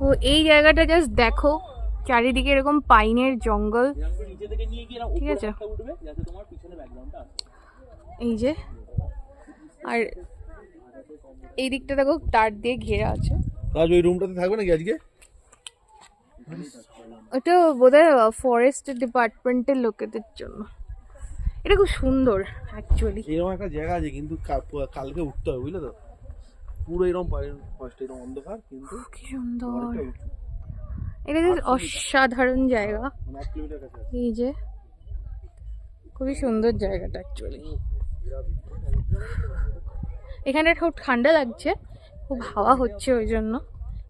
ও এই জায়গাটা জাস্ট দেখো। চারিদিকে এরকম পাইনের জঙ্গল। ঠিক আছে। এই যে। আর এই দিকটা দেখো তার দিয়ে ঘেরা আছে। কাজ ওই রুমটাতে থাকবে নাকি আজকে? ওটা বোধহয় ফরেস্ট ডিপার্টমেন্টের লোকেদের জন্য। এটা খুব সুন্দর অ্যাকচুয়ালি এরকম একটা জায়গা আছে কিন্তু কালকে উঠতে হবে বুঝলে তো? পুরো এরকম ফার্স্ট এরকম অন্ধকার কিন্তু কি সুন্দর। এটা জাস্ট অসাধারণ জায়গা। মানে কাছে আছে। এই যে খুবই সুন্দর জায়গাটা অ্যাকচুয়ালি এখানে খুব ঠান্ডা লাগছে খুব হাওয়া হচ্ছে ওই জন্য।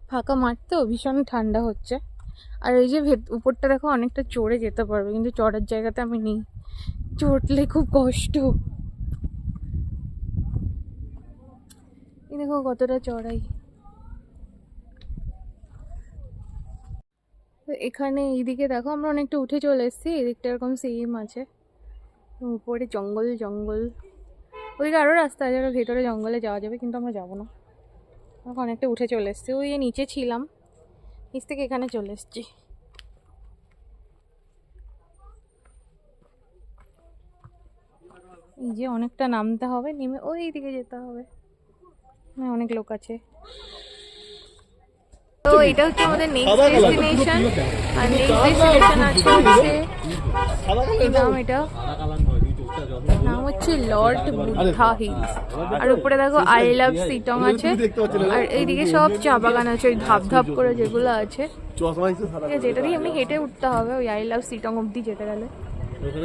ফাঁকা মাঠ তো ভীষণ ঠান্ডা হচ্ছে। আর এই যে উপরটা দেখো অনেকটা চড়ে যেতে পারবে কিন্তু চড়ার জায়গাতে আমি নেই। চড়লে খুব কষ্ট। দেখো কতটা চড়াই। তো এখানে এইদিকে দেখো আমরা অনেকটা উঠে চলে এসেছি, এদিকটা এরকম সেম আছে। উপরে জঙ্গল জঙ্গল। ওইদিকে আরও রাস্তা আছে ভেতরে জঙ্গলে যাওয়া যাবে, কিন্তু আমরা যাব না। আমরা অনেকটা উঠে চলে এসেছি। ওই নিচে ছিলাম, নিচ থেকে এখানে চলে এসেছি। এই যে অনেকটা নামতে হবে, নেমে ওই দিকে যেতে হবে। অনেক লোক আছে। তো এটা হচ্ছে আমাদের নেক্সট ডেস্টিনেশন আর নেক্সট ডেস্টিনেশন আছে হচ্ছে কি নাম এটা? নাম হচ্ছে লর্ড বুদ্ধা হিলস। আর উপরে দেখো আই লাভ সিটং আছে। আর এইদিকে সব চা বাগান আছে ওই ধাপ ধাপ করে যেগুলো আছে। ঠিক আছে যেটা দিয়ে এমনি হেঁটে উঠতে হবে ওই আই লাভ সিটং অব্দি যেতে গেলে।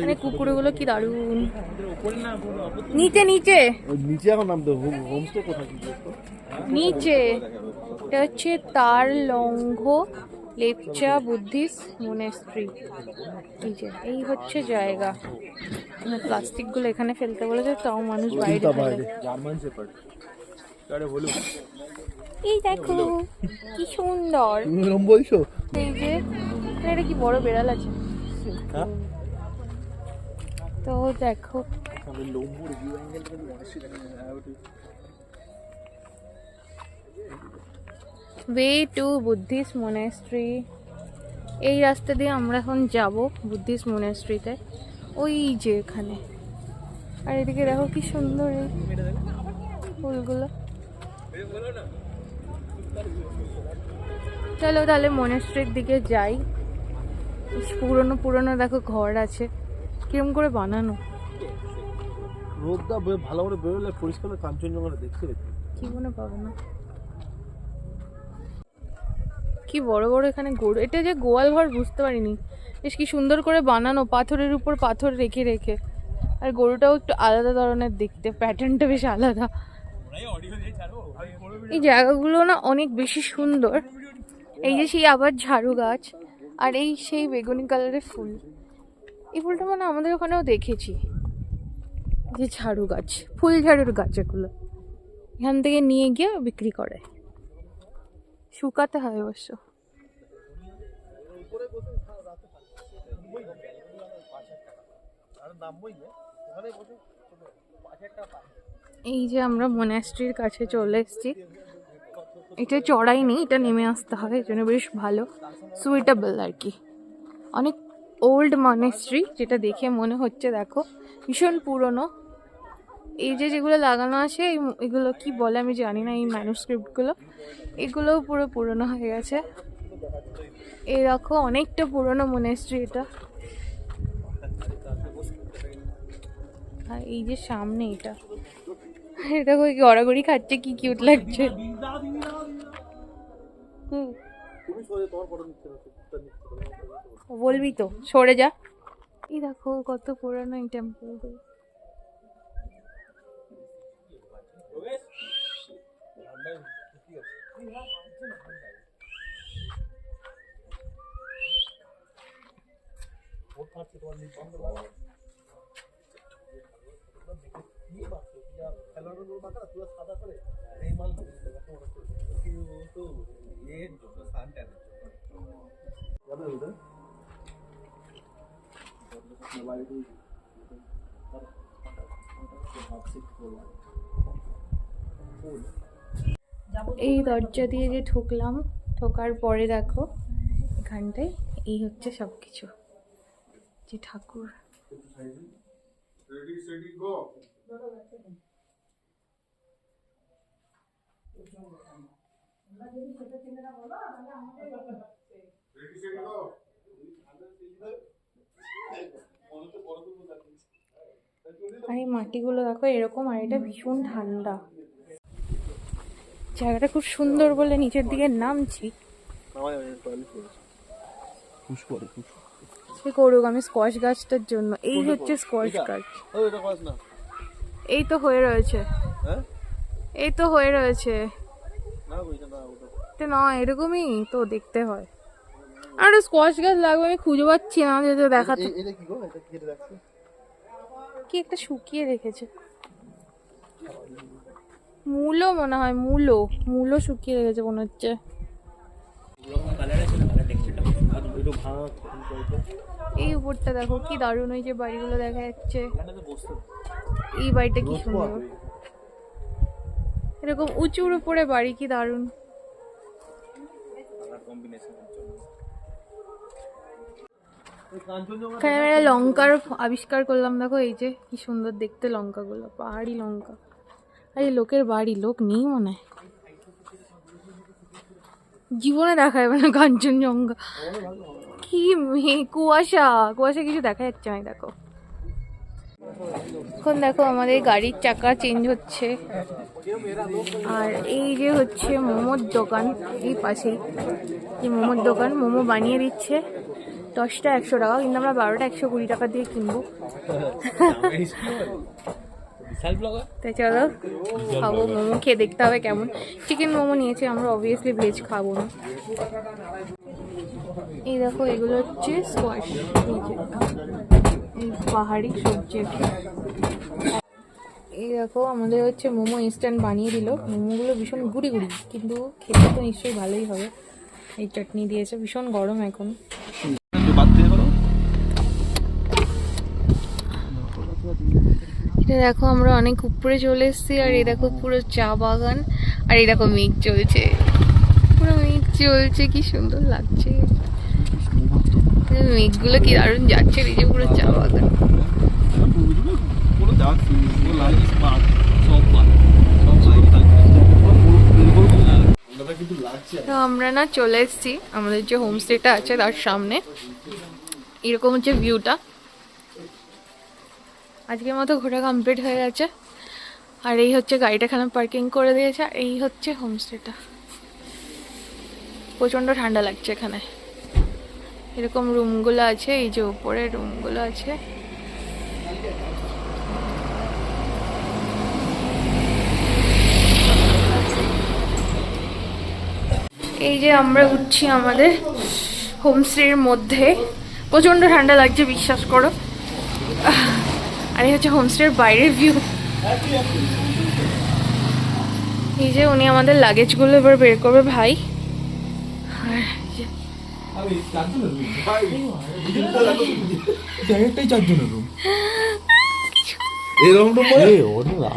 মানে কুকুরগুলো কি দারুণ। নিচে নিচে। নিচে এখন নামতে হোম হোমস্টে কোথায় কি নিচে। এটা হচ্ছে তার লঙ্ঘ লেপচা বুদ্ধিস্ট মনেস্ট্রি। এই যে এই হচ্ছে জায়গা। প্লাস্টিকগুলো এখানে ফেলতে বলেছে তাও মানুষ বাইরে এই দেখো কি সুন্দর। এই যে এখানে একটা কি বড় বেড়াল আছে হ্যাঁ তো দেখো আমি লম্বুর ভিউ অ্যাঙ্গেলটা কিন্তু অনেকটাই দেখা। যায় ওয়ে টু বুদ্ধিস্ট মনেস্ট্রি এই রাস্তা দিয়ে আমরা এখন যাব বুদ্ধিস্ট মনেস্ট্রিতে ওই যে এখানে। আর এদিকে দেখো কি সুন্দর এই ফুলগুলো। চলো তাহলে মনেস্ট্রির দিকে যাই। পুরনো পুরনো দেখো ঘর আছে। কিরম করে বানানো? রোদটা ভালো করে বেরোলে পরিষ্কার হলে কাঞ্চনজঙ্ঘাটা দেখতে পেতে জীবনে পাবো না? কি বড় বড় এখানে গরু এটা যে গোয়াল ঘর বুঝতে পারিনি। বেশ কি সুন্দর করে বানানো পাথরের উপর পাথর রেখে রেখে। আর গরুটাও একটু আলাদা ধরনের দেখতে প্যাটার্নটা বেশ আলাদা। এই জায়গাগুলো না অনেক বেশি সুন্দর। এই যে সেই আবার ঝাড়ু গাছ আর এই সেই বেগুনি কালারের ফুল। এই ফুলটা মানে আমাদের ওখানেও দেখেছি। যে ঝাড়ু গাছ, ফুল ঝাড়ুর গাছ এগুলো এখান থেকে নিয়ে গিয়ে বিক্রি করে। শুকাতে হয় অবশ্য। এই যে আমরা মনাস্ট্রির কাছে চলে এসেছি। এটা চড়াই নেই এটা নেমে আসতে হয়, এই জন্য বেশ ভালো সুইটেবল আর কি। অনেক ওল্ড মনেস্ট্রি, যেটা দেখে মনে হচ্ছে, দেখো, ভীষণ পুরনো। এই যে যেগুলো লাগানো আছে এগুলো কি বলে আমি জানি না, এই ম্যানুস্ক্রিপ্টগুলো এগুলোও পুরো পুরনো হয়ে গেছে। এই দেখো, অনেকটা পুরনো মনেস্ট্রি এটা। আর এই যে সামনে এটা। এটা ওই গড়াগড়ি খাচ্ছে, কি কিউট লাগছে। হুম। তুমি তোমার ফটো নিচ্ছে না সুপার নিচ্ছে বলবি তো সরে যা। এই দেখো কত পুরানো এই টেম্পলগুলো এই দরজা দিয়ে যে ঢুকলাম, ঢোকার পরে দেখো, এখানটায় এই হচ্ছে সব কিছু যে ঠাকুর। আর এই মাটিগুলো দেখো এরকম আর এটা ভীষণ ঠান্ডা। জায়গাটা খুব সুন্দর বলে নিচের দিকে নামছি। সে করুক আমি স্কোয়াশ গাছটার জন্য। এই হচ্ছে স্কোয়াশ গাছ। এই তো হয়ে রয়েছে। হ্যাঁ? এই তো হয়ে রয়েছে। না এরকমই তো দেখতে হয়। আর স্কোয়াশ গাছ লাগবে আমি খুঁজে পাচ্ছি না যদি দেখাতে কি একটা শুকিয়ে রেখেছে। মূলো মনে হয়, মূলো মূলো শুকিয়ে রেখেছে মনে হচ্ছে। এই উপরটা দেখো, কি দারুণ ওই যে বাড়িগুলো দেখা যাচ্ছে। এই বাড়িটা কি সুন্দর। এরকম উঁচুর উপরে বাড়ি, কি দারুণ। কাঞ্চনজঙ্ঘা এখানে লঙ্কার আবিষ্কার করলাম, দেখো এই যে কি সুন্দর দেখতে লঙ্কাগুলো, পাহাড়ি লঙ্কা। আর, লোকের বাড়ি, লোক নেই মনে হয়। জীবনে দেখা যাবে না কাঞ্চনজঙ্ঘা। কি কুয়াশা কুয়াশা কিছু দেখা যাচ্ছে না দেখো। এখন দেখো আমাদের গাড়ির চাকা চেঞ্জ হচ্ছে। আর এই যে হচ্ছে মোমোর দোকান, এই পাশেই। এই মোমোর দোকান, মোমো বানিয়ে দিচ্ছে। দশটা একশো টাকা কিন্তু আমরা বারোটা একশো কুড়ি টাকা দিয়ে কিনবো। তাই চলো খাব মোমো খেয়ে দেখতে হবে কেমন। চিকেন মোমো নিয়েছি আমরা অবভিয়াসলি ভেজ খাব না। এই দেখো এগুলো হচ্ছে স্কোয়াশ পাহাড়ি সবজি এই দেখো আমাদের হচ্ছে মোমো ইনস্ট্যান্ট বানিয়ে দিল। মোমোগুলো ভীষণ গুড়ি গুড়ি কিন্তু খেতে তো নিশ্চয়ই ভালোই হবে। এই চাটনি দিয়েছে ভীষণ গরম এখন বাদ দিয়ে করো এটা দেখো আমরা অনেক উপরে চলে এসেছি, আর এই দেখো পুরো চা বাগান, আর এই দেখো মেঘ চলছে। পুরো মেঘ চলছে, কি সুন্দর লাগছে। মেঘগুলো কি দারুণ যাচ্ছে এই যে পুরো চা বাগান। তো আমরা না চলে এসেছি, আমাদের যে হোমস্টেটা আছে তার সামনে। এরকম হচ্ছে ভিউটা আজকের মতো ঘোরা কমপ্লিট হয়ে গেছে। আর এই হচ্ছে গাড়িটা এখানে পার্কিং করে দিয়েছে, আর এই হচ্ছে হোমস্টেটা প্রচণ্ড ঠান্ডা লাগছে এখানে। এরকম রুমগুলো আছে, এই যে উপরে রুমগুলো আছে। এই যে আমরা উঠছি আমাদের হোমস্টের মধ্যে। প্রচণ্ড ঠান্ডা লাগছে, বিশ্বাস করো। আর এই হচ্ছে হোমস্টের বাইরের ভিউ এই যে উনি আমাদের লাগেজগুলো এবার বের করবে ভাই।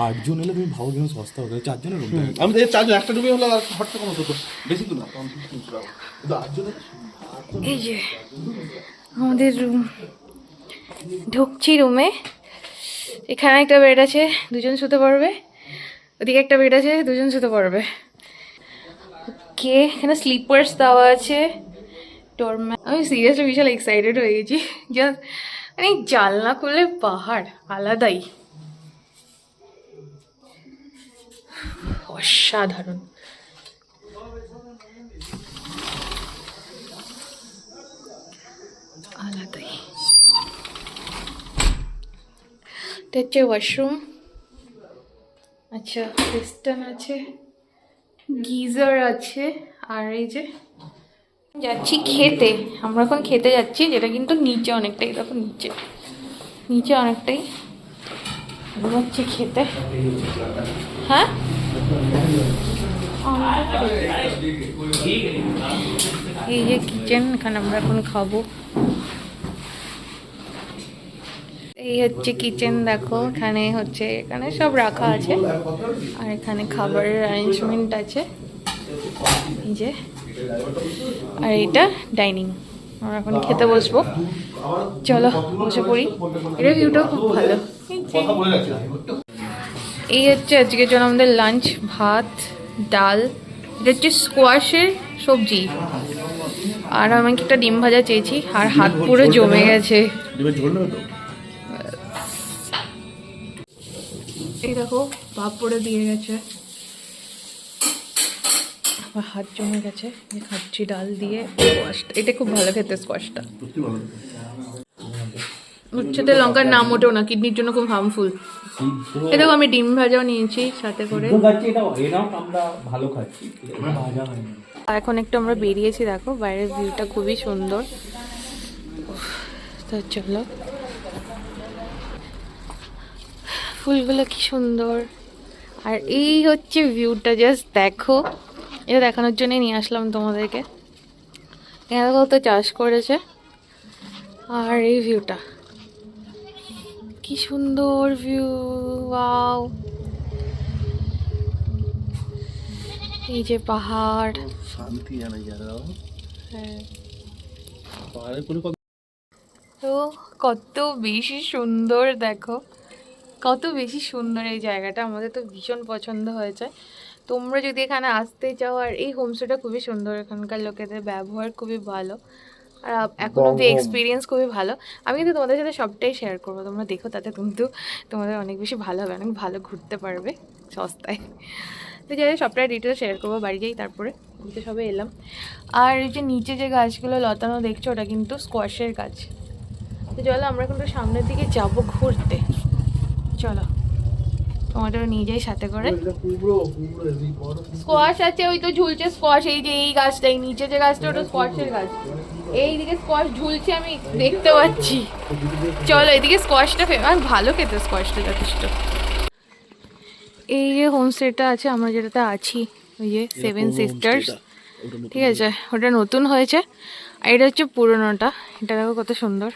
আটজন এলে তুমি ভাবো সস্তা হবে। চারজনের রুম আমি তো এই একটা রুমে হলে আর খরচা কম হতো বেশি তো না কম তিনশো টাকা। কিন্তু আটজনের এই যে আমাদের রুম ঢুকছি রুমে এখানে একটা বেড আছে, দুজন শুতে পারবে। ওদিকে একটা বেড আছে, দুজন শুতে পারবে। কে? এখানে স্লিপার্স দেওয়া আছে। আমি সিরিয়াসলি বিশাল এক্সাইটেড হয়ে গেছি। জাস্ট মানে জানলা খুললে পাহাড়, আলাদাই। অসাধারণ। আলাদাই। এটা হচ্ছে ওয়াশরুম আচ্ছা ওয়েস্টার্ন আছে, গিজার আছে, আর এই যে যাচ্ছি খেতে। আমরা এখন খেতে যাচ্ছি, যেটা কিন্তু নিচে অনেকটাই, দেখো নিচে। নিচে অনেকটাই। যাচ্ছি খেতে। হ্যাঁ? এই যে কিচেন এখানে আমরা এখন খাব। এই হচ্ছে কিচেন দেখো, এখানে হচ্ছে এখানে সব রাখা আছে। আর এখানে খাবারের অ্যারেঞ্জমেন্ট আছে। এই যে, আর এইটা ডাইনিং আমরা এখন খেতে বসবো। চলো, বসে পড়ি। এটা ভিউটাও খুব ভালো। এই হচ্ছে আজকের জন্য আমাদের লাঞ্চ ভাত, ডাল। এটা হচ্ছে স্কোয়াশের সবজি। আর আমি একটা ডিম ভাজা চেয়েছি, আর হাত পুরো জমে গেছে। এই দেখো ভাপ পড়ে দিয়ে গেছে। আমার হাত জমে গেছে খাচ্ছি ডাল দিয়ে স্কোয়াশটা এটা খুব ভালো খেতে স্কোয়াশটা উচ্ছেতে লঙ্কার নাম ওঠেও না কিডনির জন্য খুব হার্মফুল এটাও আমি ডিম ভাজাও নিয়েছি সাথে করে। এখন একটু আমরা বেরিয়েছি দেখো বাইরের ভিউটা খুবই সুন্দর। তো চলো। ফুলগুলো কি সুন্দর। আর এই হচ্ছে ভিউটা জাস্ট দেখো। এটা দেখানোর জন্যই নিয়ে আসলাম তোমাদেরকে। এখানে কত চাষ করেছে। আর এই ভিউটা কি সুন্দর ভিউ ওয়াও এই যে পাহাড়। শান্তি হ্যাঁ। তো কত বেশি সুন্দর দেখো। কত বেশি সুন্দর এই জায়গাটা আমাদের তো ভীষণ পছন্দ হয়েছে। তোমরা যদি এখানে আসতে চাও আর এই হোমস্টেটা খুবই সুন্দর এখানকার লোকেদের ব্যবহার খুবই ভালো আর এখন অব্দি এক্সপিরিয়েন্স খুবই ভালো। আমি কিন্তু তোমাদের সাথে সবটাই শেয়ার করব তোমরা দেখো তাতে কিন্তু তোমাদের অনেক বেশি ভালো হবে অনেক ভালো ঘুরতে পারবে সস্তায়। তো যাই হোক, সবটাই ডিটেল শেয়ার করব বাড়ি যাই তারপরে ঘুরতে সবে এলাম। আর এই যে নিচে যে গাছগুলো লতানো দেখছ ওটা কিন্তু স্কোয়াশের গাছ। তো চলো আমরা একটু সামনের দিকে যাব ঘুরতে। চলো। তোমাদের নিয়ে যাই সাথে করে। স্কোয়াশ আছে ওই তো ঝুলছে স্কোয়াশ এই যে এই গাছটা এই নিচে যে গাছটা ওটা স্কোয়াশের গাছ। এই দিকে স্কোয়াশ ঝুলছে আমি দেখতে পাচ্ছি। চলো এদিকে স্কোয়াশটা আর ভালো খেতে স্কোয়াশটা যথেষ্ট। এই যে হোমস্টেটা আছে আমরা যেটাতে আছি ওই যে সেভেন সিস্টার্স ঠিক আছে ওটা নতুন হয়েছে। আর এটা হচ্ছে পুরোনোটা। এটা দেখো কত সুন্দর।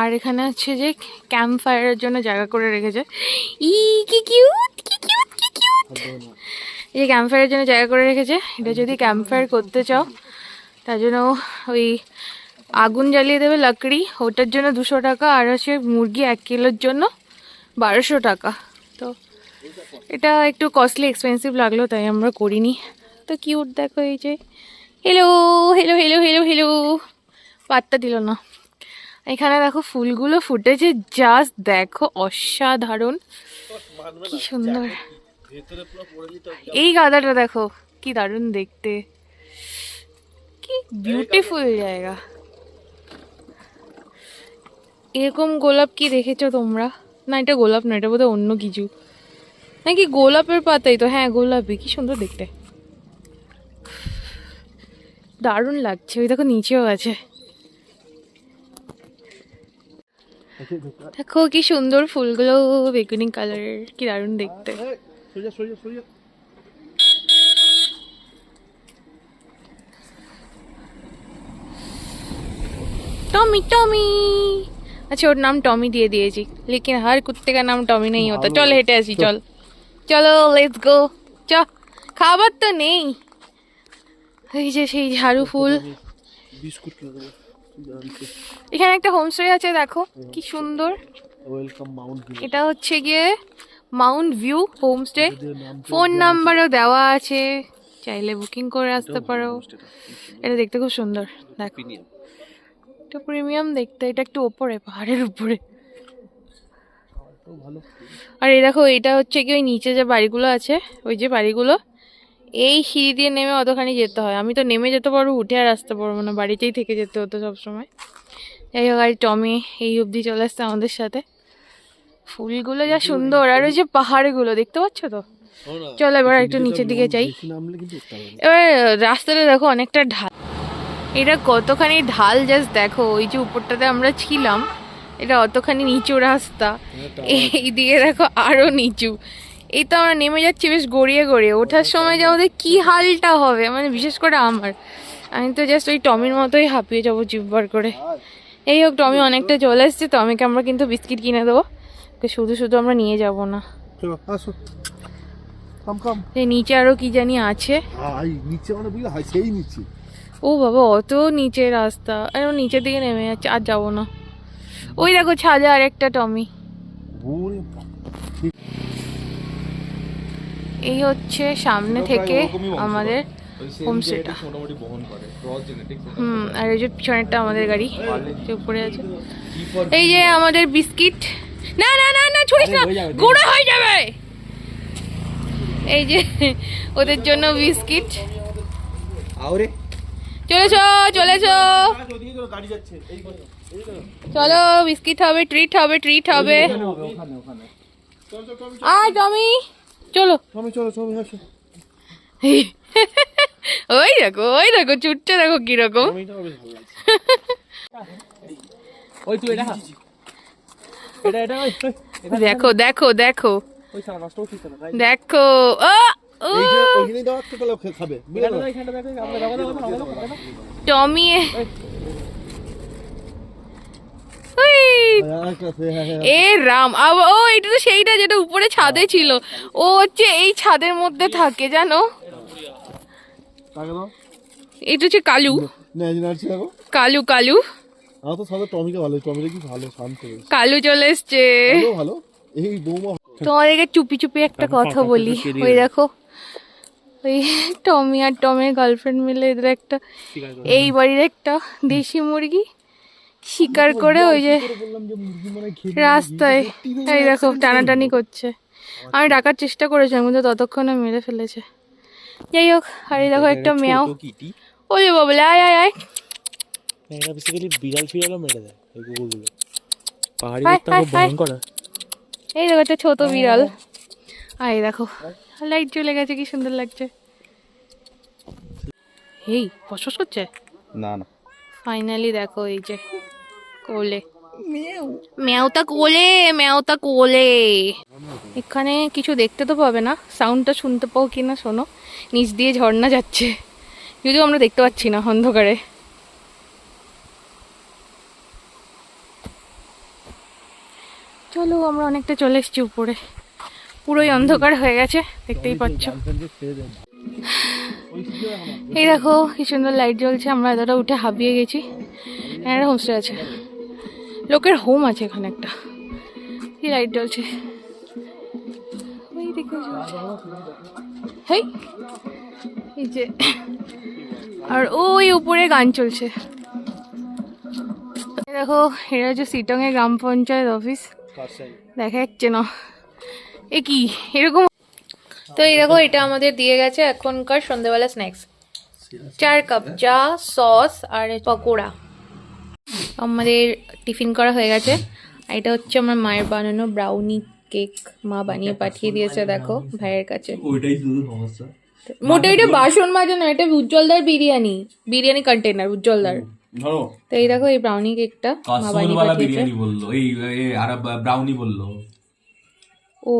আর এখানে হচ্ছে যে ক্যাম্প ফায়ারের জন্য জায়গা করে রেখেছে। ই, কি কিউট কি কিউট কি কিউট এই যে ক্যাম্প ফায়ারের জন্য জায়গা করে রেখেছে। এটা যদি ক্যাম্প ফায়ার করতে চাও, তার জন্য ওই আগুন জ্বালিয়ে দেবে লাকড়ি। ওটার জন্য দুশো টাকা, আর হচ্ছে মুরগি এক কিলোর জন্য বারোশো টাকা। তো এটা একটু কস্টলি এক্সপেন্সিভ লাগল, তাই আমরা করিনি। তো কিউট দেখো এই যে। Hello hello hello hello hello পাত্তা দিল না। এখানে দেখো ফুলগুলো ফুটেছে জাস্ট দেখো অসাধারণ। কি সুন্দর। এই গাদাটা দেখো কি দারুণ দেখতে। কি বিউটিফুল জায়গা। এরকম গোলাপ কি দেখেছ তোমরা? না এটা গোলাপ না এটা বোধহয় অন্য কিছু। নাকি গোলাপের পাতাই তো? হ্যাঁ গোলাপই কি সুন্দর দেখতে। দারুণ লাগছে ওই দেখো নিচেও আছে। দেখো কি সুন্দর ফুলগুলো বেগুনি কালার কি দারুণ দেখতে। Tommy Tommy. আচ্ছা ওর নাম টমি দিয়ে দিয়েছি। লেকিন হার কুত্তে কা নাম টমি নেই হতো চল হেঁটে আসি চল। চলো। লেটস গো চ খাবার তো নেই। এই যে সেই ঝাড়ু ফুল। বিস্কুট এখানে একটা হোমস্টে আছে দেখো কি সুন্দর। ওয়েলকাম মাউন্ট এটা হচ্ছে গিয়ে মাউন্ট ভিউ হোমস্টে ফোন নাম্বারও দেওয়া আছে। চাইলে বুকিং করে আসতে পারো। এটা দেখতে খুব সুন্দর। দেখো। এটা প্রিমিয়াম দেখতে এটা একটু ওপরে পাহাড়ের উপরে। আর এই দেখো এটা হচ্ছে কি ওই নিচে যে বাড়িগুলো আছে ওই যে বাড়িগুলো এই সিঁড়ি দিয়ে নেমে অতখানি যেতে হয়। আমি তো নেমে যেতে পারব উঠে আর আসতে পারব না। বাড়িতেই থেকে যেতে হতো সবসময়। যাই হোক আর টমি এই অবধি চলে আসছে আমাদের সাথে। ফুলগুলো যা সুন্দর আর ওই যে পাহাড়গুলো দেখতে পাচ্ছ তো? চলো এবার একটু নিচের দিকে যাই। এবার রাস্তাটা দেখো অনেকটা ঢাল। এটা কতখানি ঢাল জাস্ট দেখো ওই যে উপরটাতে আমরা ছিলাম এটা অতখানি নিচু রাস্তা। এই দিকে দেখো আরও নিচু। এই তো আমরা নেমে যাচ্ছি বেশ গড়িয়ে গড়িয়ে। ওঠার সময় যে আমাদের কি হালটা হবে মানে বিশেষ করে আমার। আমি তো জাস্ট ওই টমির মতোই হাঁপিয়ে যাব জিব্বার করে। এই হোক টমি অনেকটা চলে এসছে টমিকে আমরা কিন্তু বিস্কিট কিনে দেবো। শুধু শুধু আমরা নিয়ে যাব না। নিচে আরও কি জানি আছে। নিচে মানে ও বাবা অত নিচে রাস্তা। আর ও নিচে দিকে নেমে যাচ্ছে আর যাব না। ওই দেখো ছাদে আর একটা টমি ওরে বাবা। এই হচ্ছে সামনে থেকে আমাদের হোমস্টেটা হুম আর এই যে পিছনেরটা আমাদের গাড়ি যে উপরে আছে। এই যে আমাদের বিস্কিট। না না না না ছড়িস না গুঁড়ো হয়ে যাবে। এই যে ওদের জন্য বিস্কিট। চলেছো চলেছো। চলো, বিস্কিট হবে ট্রিট হবে ট্রিট হবে। আয় টমি। চলো। চলো চলো চলো আসো। ওই দেখো ওই দেখো চুটটা দেখো কীরকম। ওই তুই এটা এটা এটা দেখো দেখো দেখো। দেখো ও ও। এ রাম। ও এটা তো সেইটা যেটা উপরে ছাদে ছিল। ও হচ্ছে এই ছাদের মধ্যে থাকে জানো? এটা হচ্ছে কালু। কালু কালু। কালু চলে এসছে। তোমাদেরকে চুপি চুপি একটা কথা বলি ওই দেখো। ওই টমি আর টমের গার্লফ্রেন্ড মিলে এদের একটা এই বাড়ির একটা দেশি মুরগি। শিকার করে ওই যে রাস্তায়। এই দেখো টানাটানি করছে। আমি ডাকার চেষ্টা করেছিলাম কিন্তু ততক্ষণে মেরে ফেলেছে। যাই হোক আর এই দেখো একটা মেয়াও। কিটি যে বলে আয় আয় আয়। এটা বেসিক্যালি বিড়াল ফিড়ালও মেরে দেয় এই কুকুরগুলো পাহাড়ি হাই, খুব ভয়ঙ্কর এই দেখো একটা ছোট বিড়াল। আর এই দেখো লাইট জ্বলে গেছে কি সুন্দর লাগছে। এই ফসফস করছে? না না। ফাইনালি দেখো এই যে কোলে। ম্যাওতা কোলে ম্যাওতা কোলে। এখানে কিছু দেখতে তো পাবে না সাউন্ডটা শুনতে পাও কি না শোনো। নিচ দিয়ে ঝর্ণা যাচ্ছে যদিও আমরা দেখতে পাচ্ছি না অন্ধকারে। চলো আমরা অনেকটা চলে এসেছি উপরে। পুরোই অন্ধকার হয়ে গেছে দেখতেই পাচ্ছ। এই দেখো কি সুন্দর লাইট জ্বলছে আমরা এতটা উঠে হাবিয়ে গেছি। একটা হোমস্টে আছে। লোকের হোম আছে এখানে একটা। কি লাইট জ্বলছে? এই যে, আর ওই উপরে গান চলছে। দেখো এটা হচ্ছে সিটংয়ের গ্রাম পঞ্চায়েত অফিস দেখা যাচ্ছে না। এ কি? এরকম তো এই দেখো, এটা আমাদের দিয়ে গেছে এখনকার সন্ধ্যেবেলা স্ন্যাক্স চার কাপ চা সস আর পকোড়া। আমাদের টিফিন করা হয়ে গেছে। আর এটা হচ্ছে আমার মায়ের বানানো ব্রাউনি কেক মা বানিয়ে পাঠিয়ে দিয়েছে দেখো ভাইয়ের কাছে। ওইটাই শুধু সমস্যা। মোটা এটা বাসন মাজা না এটা উজ্জ্বলদার বিরিয়ানি। বিরিয়ানি কন্টেনার উজ্জ্বলদার। ধরো। তো এই দেখো এই ব্রাউনি কেকটা মা বানিয়ে পাঠিয়েছে। বিরিয়ানি বলল এই আর ব্রাউনি বলল। ও।